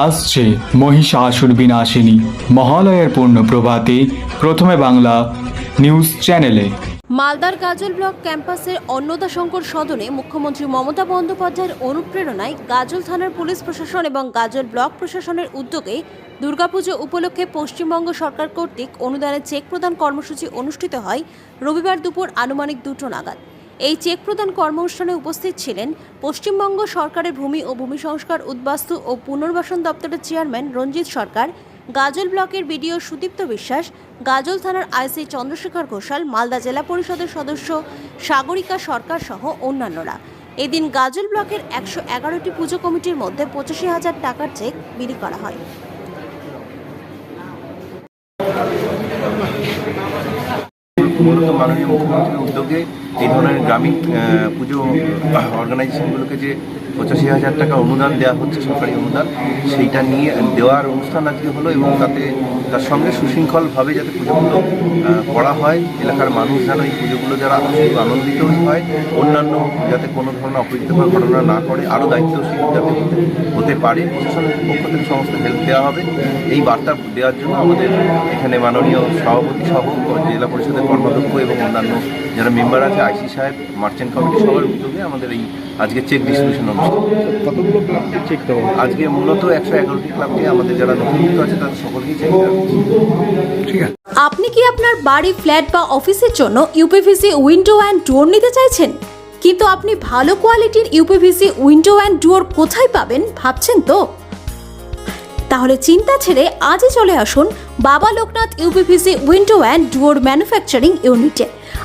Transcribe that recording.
আসছে মহিষাসুর বিনাশিনী। মহালয়ের পূর্ণ প্রভাতে প্রথমে বাংলা নিউজ চ্যানেলে। মালদার গাজল ব্লক ক্যাম্পাসের অন্নদা শঙ্কর সদনে মুখ্যমন্ত্রী মমতা বন্দ্যোপাধ্যায়ের অনুপ্রেরণায় গাজল থানার পুলিশ প্রশাসন এবং গাজল ব্লক প্রশাসনের উদ্যোগে দুর্গাপুজো উপলক্ষে পশ্চিমবঙ্গ সরকার কর্তৃক অনুদানে চেক প্রদান কর্মসূচি অনুষ্ঠিত হয় রবিবার দুপুর আনুমানিক দুটো নাগাদ। এই চেক প্রদান কর্মানুষ্ঠানে উপস্থিত ছিলেন পশ্চিমবঙ্গ সরকারের ভূমি ও ভূমি সংস্কার উদ্বাস্তু ও পুনর্বাসন দপ্তরের চেয়ারম্যান রঞ্জিত সরকার, গাজল ব্লকের বিডিও সুদীপ্ত বিশ্বাস, গাজল থানার আইসি চন্দ্রশেখর ঘোষাল, মালদা জেলা পরিষদের সদস্য সাগরিকা সরকার সহ অন্যান্যরা। এদিন গাজল ব্লকের একশো এগারোটি পুজো কমিটির মধ্যে পঁচাশি হাজার টাকার চেক বিলি করা হয়। মূলত মাননীয় মুখ্যমন্ত্রীর উদ্যোগে এই ধরনের গ্রামীণ পুজো অর্গানাইজেশনগুলোকে যে পঁচাশি হাজার টাকা অনুদান দেওয়া হচ্ছে, সরকারি অনুদান, সেইটা নিয়ে দেওয়ার অনুষ্ঠান আজকে হলো এবং তাতে তার সঙ্গে সুশৃঙ্খলভাবে যাতে পুজোগুলো করা হয়, এলাকার মানুষ যেন এই পুজোগুলো যারা আনন্দিত হয়, অন্যান্য যাতে কোনো ধরনের অপ্রীতিকর ঘটনা না করে আরও দায়িত্বশীল যাতে হতে পারে, প্রশাসনের পক্ষ থেকে সমস্ত হেল্প দেওয়া হবে। এই বার্তা দেওয়ার জন্য আমাদের এখানে মাননীয় সভাপতি সহ জেলা পরিষদের কর্মাধ্যক্ষ এবং অন্যান্য যারা মেম্বার আছে আইসি সাহেব মার্চেন্ট কমিটি সবার উদ্যোগে আমাদের এই আজকে চেক ডিস্ট্রিবিউশন অনুষ্ঠান। কতগুলো ক্লাবকে চেক দেওয়া আজকে মূলত একশো এগারোটি ক্লাবকে আমাদের যারা নথিভুক্ত আছে তাদের সকলকেই চেক ঠিক আছে। আপনি কি আপনার বাড়ি ফ্ল্যাট বা অফিসের জন্য ইউপিভিসি উইন্ডো অ্যান্ড ডোর নিতে চাইছেন? কিন্তু আপনি ভালো কোয়ালিটির ইউপিভিসি উইন্ডো অ্যান্ড ডোর কোথায় পাবেন ভাবছেন তো? তাহলে চিন্তা ছেড়ে আজই চলে আসুন Baba Loknath UPVC window and door manufacturing ইউনিটে